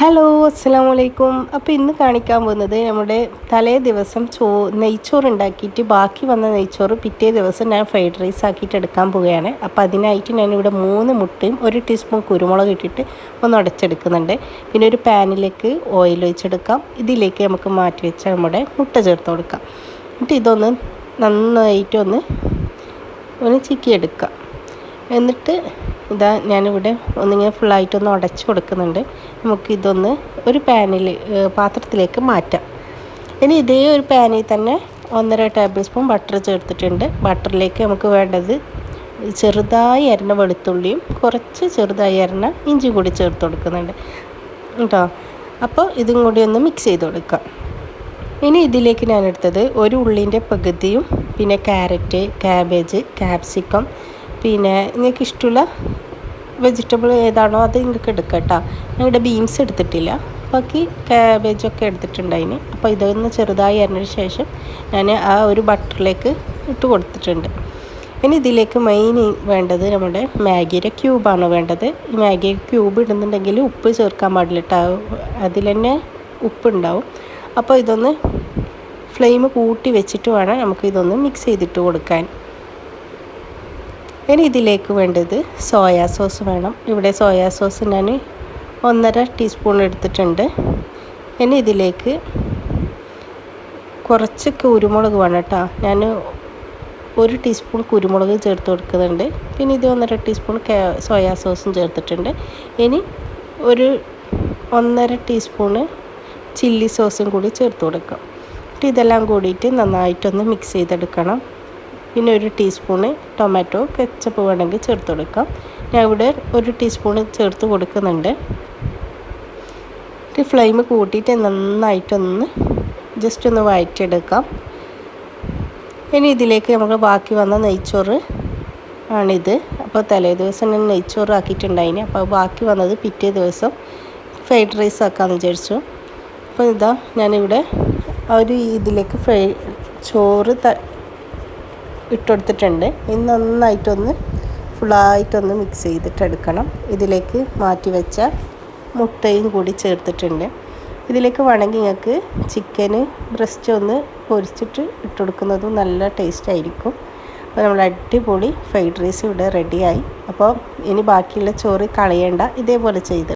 Hello അസ്സാം വലൈക്കും അപ്പോൾ ഇന്ന് കാണിക്കാൻ പോകുന്നത് നമ്മുടെ തലേ ദിവസം ചോ നെയ്ച്ചോറ് ഉണ്ടാക്കിയിട്ട് ബാക്കി വന്ന നെയ്ച്ചോറ് പിറ്റേ ദിവസം ഞാൻ ഫ്രൈഡ് റൈസ് ആക്കിയിട്ട് എടുക്കാൻ പോവുകയാണ്. അപ്പോൾ അതിനായിട്ട് ഞാനിവിടെ മൂന്ന് മുട്ടയും ഒരു ടീസ്പൂൺ കുരുമുളക് ഇട്ടിട്ട് ഒന്ന് ഉടച്ചെടുക്കുന്നുണ്ട്. പിന്നെ ഒരു പാനിലേക്ക് ഓയിൽ ഒഴിച്ചെടുക്കാം. ഇതിലേക്ക് നമുക്ക് മാറ്റി വെച്ച നമ്മുടെ മുട്ട ചേർത്ത് കൊടുക്കാം. എന്നിട്ട് ഇതൊന്ന് നന്നായിട്ട് ഒന്ന് ഒന്ന് ചിക്കിയെടുക്കാം. എന്നിട്ട് ഇതാ ഞാനിവിടെ ഒന്നിങ്ങനെ ഫുള്ളായിട്ടൊന്ന് അടച്ചു കൊടുക്കുന്നുണ്ട്. നമുക്കിതൊന്ന് ഒരു പാനിൽ പാത്രത്തിലേക്ക് മാറ്റാം. ഇനി ഇതേ ഒരു പാനിൽ തന്നെ ഒന്നര ടേബിൾ സ്പൂൺ ബട്ടർ ചേർത്തിട്ടുണ്ട്. ബട്ടറിലേക്ക് നമുക്ക് വേണ്ടത് ചെറുതായി അരിഞ്ഞ വെളുത്തുള്ളിയും കുറച്ച് ചെറുതായി അരിഞ്ഞ ഇഞ്ചി കൂടി ചേർത്ത് കൊടുക്കുന്നുണ്ട്. കേട്ടോ? അപ്പോൾ ഇതും കൂടി ഒന്ന് മിക്സ് ചെയ്ത് കൊടുക്കാം. ഇനി ഇതിലേക്ക് ഞാൻ എടുത്തത് ഒരു ഉള്ളിന്റെ പകുതിയും പിന്നെ ക്യാരറ്റ് ക്യാബേജ് ക്യാപ്സിക്കം പിന്നെ നിങ്ങൾക്ക് ഇഷ്ടമുള്ള വെജിറ്റബിൾ ഏതാണോ അത് നിങ്ങൾക്ക് എടുക്കാം കേട്ടോ. ഞങ്ങളുടെ ബീൻസ് എടുത്തിട്ടില്ല. ബാക്കി ക്യാബേജൊക്കെ എടുത്തിട്ടുണ്ടായിന്. അപ്പോൾ ഇതൊന്ന് ചെറുതായി അരിഞ്ഞതിന് ശേഷം ഞാൻ ആ ഒരു ബട്ടറിലേക്ക് ഇട്ട് കൊടുത്തിട്ടുണ്ട്. ഇനി ഇതിലേക്ക് മെയിൻ വേണ്ടത് നമ്മുടെ മാഗിയുടെ ക്യൂബാണ് വേണ്ടത്? ഈ മാഗി ക്യൂബ് ഇടുന്നുണ്ടെങ്കിൽ ഉപ്പ് ചേർക്കാൻ പാടില്ല കേട്ടോ. അതിൽ തന്നെ ഉപ്പുണ്ടാവും അപ്പോൾ ഇതൊന്ന് ഫ്ലെയിം കൂട്ടി വെച്ചിട്ട് വേണം നമുക്ക് ഇതൊന്ന് മിക്സ് ചെയ്തിട്ട് കൊടുക്കാൻ. ഇനി ഇതിലേക്ക് വേണ്ടത് സോയാ സോസ് വേണം. ഇവിടെ സോയാ സോസ് ഞാൻ ഒന്നര ടീസ്പൂൺ എടുത്തിട്ടുണ്ട്. ഇനി ഇതിലേക്ക് കുറച്ച് കുരുമുളക് വേണം കേട്ടോ. ഞാൻ ഒരു ടീസ്പൂൺ കുരുമുളക് ചേർത്ത് കൊടുക്കുന്നുണ്ട്. പിന്നെ ഇത് ഒന്നര ടീസ്പൂൺ സോയാ സോസും ചേർത്തിട്ടുണ്ട്. ഇനി ഒരു ഒന്നര ടീസ്പൂണ് ചില്ലി സോസും കൂടി ചേർത്ത് കൊടുക്കാം. ഇതെല്ലാം കൂടിയിട്ട് നന്നായിട്ടൊന്ന് മിക്സ് ചെയ്തെടുക്കണം. പിന്നെ ഒരു ടീസ്പൂണ് ടൊമാറ്റോ കെച്ചപ്പ് വേണമെങ്കിൽ ചേർത്ത് കൊടുക്കാം. ഞാൻ ഇവിടെ ഒരു ടീസ്പൂണ് ചേർത്ത് കൊടുക്കുന്നുണ്ട്. ഫ്ലെയിം കൂട്ടിയിട്ട് നന്നായിട്ടൊന്ന് ജസ്റ്റ് ഒന്ന് വഴറ്റിയെടുക്കാം. ഇനി ഇതിലേക്ക് നമുക്ക് ബാക്കി വന്ന നെയ്ച്ചോറ് ആണിത്. അപ്പോൾ തലേ ദിവസം ഞാൻ നെയ്ച്ചോറ് ആക്കിയിട്ടുണ്ടായിന്. അപ്പോൾ ബാക്കി വന്നത് പിറ്റേ ദിവസം ഫ്രൈഡ് റൈസ് ആക്കാമെന്ന് വിചാരിച്ചു. അപ്പോൾ ഇതാ ഞാനിവിടെ ഒരു ഇതിലേക്ക് ഫ്രൈ ചോറ് ഇട്ടുകൊടുത്തിട്ടുണ്ട് ഇത് നന്നായിട്ടൊന്ന് ഫുള്ളായിട്ടൊന്ന് മിക്സ് ചെയ്തിട്ട് എടുക്കണം ഇതിലേക്ക് മാറ്റി വെച്ച മുട്ടയും കൂടി ചേർത്തിട്ടുണ്ട്. ഇതിലേക്ക് വേണമെങ്കിൽ നിങ്ങൾക്ക് ചിക്കന് ബ്രസ്റ്റ് ഒന്ന് പൊരിച്ചിട്ട് ഇട്ട് കൊടുക്കുന്നതും നല്ല ടേസ്റ്റ് ആയിരിക്കും. അപ്പോൾ നമ്മൾ അടിപൊളി ഫ്രൈഡ് റൈസ് ഇവിടെ റെഡിയായി അപ്പോൾ ഇനി ബാക്കിയുള്ള ചോറ് കളയേണ്ട. ഇതേപോലെ ചെയ്ത്